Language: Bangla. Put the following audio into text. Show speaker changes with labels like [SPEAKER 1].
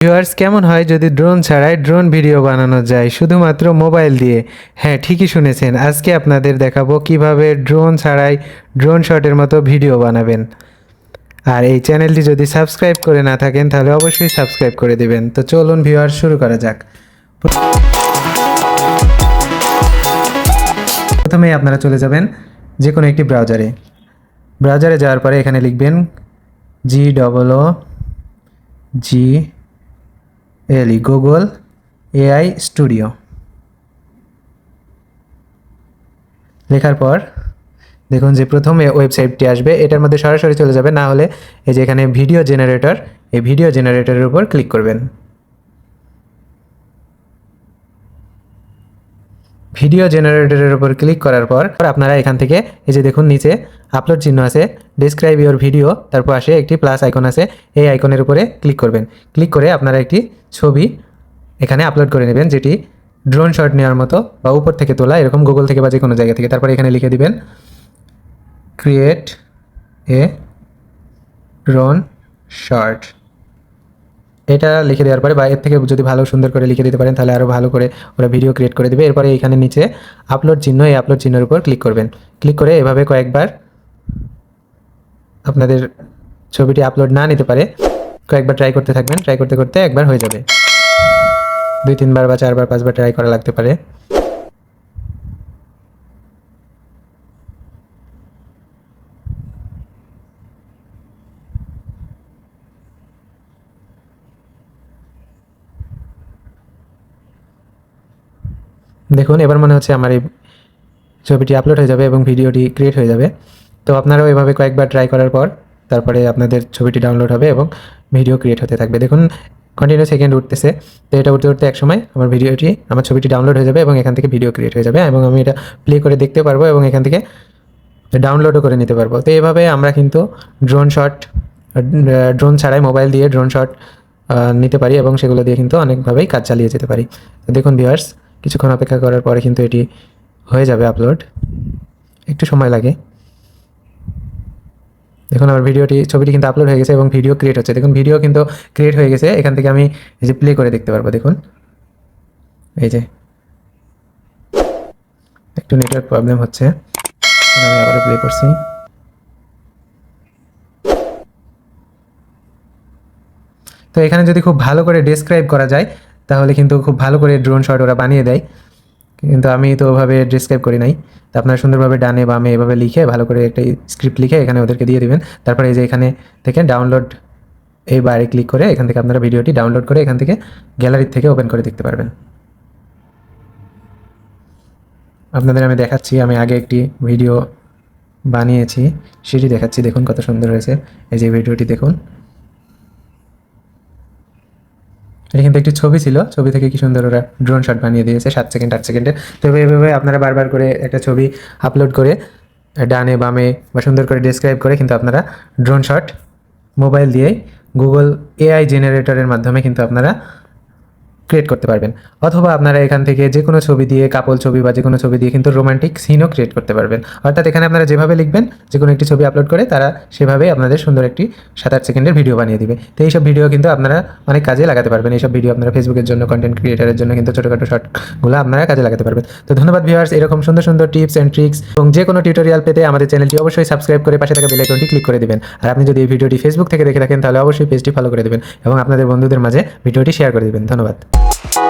[SPEAKER 1] ভিউয়ার্স কেমন হয় যদি ড্রোন ছাড়াই ড্রোন ভিডিও বানানো যায়? শুধুমাত্র মোবাইল দিয়ে। হ্যাঁ ঠিকই শুনেছেন। আজকে আপনাদের দেখাবো কীভাবে ড্রোন ছাড়াই ড্রোন শটের মতো ভিডিও বানাবেন। আর এই চ্যানেলটি যদি সাবস্ক্রাইব করে না থাকেন, তাহলে অবশ্যই সাবস্ক্রাইব করে দেবেন। তো চলুন ভিউয়ার্স শুরু করা যাক। প্রথমেই আপনারা চলে যাবেন যে কোনো একটি ব্রাউজারে ব্রাউজারে যাওয়ার পরে এখানে লিখবেন G double O G L E Google AI studio লেখার পর দেখুন যে প্রথম ওয়েবসাইটটি আসবে, এটার মধ্যে সরাসরি চলে যাবে, না হলে এই যে এখানে ভিডিও জেনারেটর, এই ভিডিও জেনারেটরের উপর ক্লিক করবেন। ভিডিও জেনারেটরের উপর ক্লিক করার পর আপনারা এখান থেকে এই যে দেখুন নিচে আপলোড চিহ্ন আছে ডিসক্রাইব ইওর ভিডিও তারপর আসে একটি প্লাস আইকন আছে, এই আইকনের উপরে ক্লিক করবেন। ক্লিক করে আপনারা একটি ছবি এখানে আপলোড করে নেবেন, যেটি ড্রোন শট নেওয়ার মতো বা উপর থেকে তোলা, এরকম গুগল থেকে বা যে কোনো জায়গা থেকে। তারপরে এখানে লিখে দিবেন ক্রিয়েট এ ড্রোন শর্ট এটা লিখে দেওয়ার পরে বা এর থেকে যদি ভালো সুন্দর করে লিখে দিতে পারেন, তাহলে আরও ভালো করে ওরা ভিডিও ক্রিয়েট করে দেবে। এরপরে এখানে নিচে আপলোড চিহ্ন, এই আপলোড চিহ্নের উপর ক্লিক করবেন। ক্লিক করে এভাবে কয়েকবার আপনাদের ছবিটি আপলোড না নিতে পারে কয়েকবার ট্রাই করতে থাকবেন ট্রাই করতে করতে একবার হয়ে যাবে। দুই, তিনবার বা চারবার, পাঁচবার ট্রাই করা লাগতে পারে। দেখুন, এবার মনে হচ্ছে আমার এই ছবিটি আপলোড হয়ে যাবে এবং ভিডিওটি ক্রিয়েট হয়ে যাবে। তো আপনারাও এভাবে কয়েকবার ট্রাই করার পর তারপরে আপনাদের ছবিটি ডাউনলোড হবে এবং ভিডিও ক্রিয়েট হতে থাকবে। দেখুন কন্টিনিউ সেকেন্ড উঠতেছে। তো এটা উঠতে উঠতে একসময় আমার ভিডিওটি আমার ছবিটি ডাউনলোড হয়ে যাবে এবং এখান থেকে ভিডিও ক্রিয়েট হয়ে যাবে এবং আমি এটা প্লে করে দেখতে পারব এবং এখান থেকে ডাউনলোডও করে নিতে পারব। তো এইভাবে আমরা কিন্তু ড্রোন শট ড্রোন ছাড়াই মোবাইল দিয়ে ড্রোন শট নিতে পারি এবং সেগুলো দিয়ে কিন্তু অনেকভাবেই কাজ চালিয়ে যেতে পারি। তো দেখুন ভিউয়ার্স কিছুক্ষণ অপেক্ষা করার পরে কিন্তু এটি হয়ে যাবে আপলোড একটু সময় লাগে। দেখুন আমার ভিডিওটি, ছবিটি কিন্তু আপলোড হয়ে গেছে এবং ভিডিও ক্রিয়েট হচ্ছে। দেখুন ভিডিও কিন্তু ক্রিয়েট হয়ে গেছে। এখান থেকে আমি এই যে প্লে করে দেখতে পারব, দেখুন। এই যে। একটু নেটওয়ার্ক প্রবলেম হচ্ছে। আমি আবার প্লে করছি। তো এখানে যদি খুব ভালো করে ডেসক্রাইব করা যায়, তাহলে কিন্তু খুব ভালো করে ড্রোন শট ওরা বানিয়ে দেয়। কিন্তু আমি তো ওভাবে ডিসক্রাইব করি নাই। তো আপনারা সুন্দরভাবে ডানে বামে এভাবে লিখে ভালো করে একটা স্ক্রিপ্ট লিখে এখানে ওদেরকে দিয়ে দিবেন। তারপরে এই যে এখানে থেকে ডাউনলোড এই বাইরে ক্লিক করে এখান থেকে আপনারা ভিডিওটি ডাউনলোড করে এখান থেকে গ্যালারি থেকে ওপেন করে দেখতে পারবেন। আপনাদের আমি দেখাচ্ছি, আমি আগে একটি ভিডিও বানিয়েছি, সেটি দেখাচ্ছি। দেখুন কত সুন্দর হয়েছে। এই যে ভিডিওটি দেখুন। এটা কিন্তু একটি ছবি ছিল। ছবি থেকে কি সুন্দর ওরা ড্রোন শট বানিয়ে দিয়েছে, সাত সেকেন্ড আট সেকেন্ডে তো এভাবে আপনারা বারবার করে একটা ছবি আপলোড করে ডানে, বামে বা সুন্দর করে ডিসক্রাইব করে কিন্তু আপনারা ড্রোন শট মোবাইল দিয়েই গুগল এআই জেনারেটরের মাধ্যমে কিন্তু আপনারা ক্রিয়েট করতে পারবেন। অথবা আপনারা এখান থেকে যে কোনো ছবি দিয়ে কাপল ছবি বা যে কোনো ছবি দিয়ে কিন্তু রোমান্টিক সিনও ক্রিয়েট করতে পারবেন। অর্থাৎ এখানে আপনারা যেভাবে লিখবেন যে কোনো একটি ছবি আপলোড করে তারা সেভাবেই আপনাদের সুন্দর একটি সাত আট সেকেন্ডের ভিডিও বানিয়ে দিবে। তো এইসব ভিডিও কিন্তু আপনারা অনেক কাজে লাগাতে পারবেন। এইসব ভিডিও আপনারা ফেসবুকের জন্য কন্টেন্ট ক্রিয়েটারের জন্য কিন্তু ছোটোখাটো শর্টগুলো আপনারা কাজে লাগাতে পারবেন। তো ধন্যবাদ ভিউয়ার্স এরকম সুন্দর সুন্দর টিপস অ্যান্ড ট্রিক্স এবং যে কোনো টিউটোরিয়াল পেতে আমাদের চ্যানেলটি অবশ্যই সাবস্ক্রাইব করে পাশে থাকা বেল আইকনটি ক্লিক করে দিবেন। আর আপনি যদি এই ভিডিওটি ফেসবুক থেকে দেখে থাকেন, তাহলে অবশ্যই পেজটি ফলো করে দেবেন এবং আপনাদের বন্ধুদের মাঝে ভিডিওটি শেয়ার করে দেবেন। ধন্যবাদ। Thank you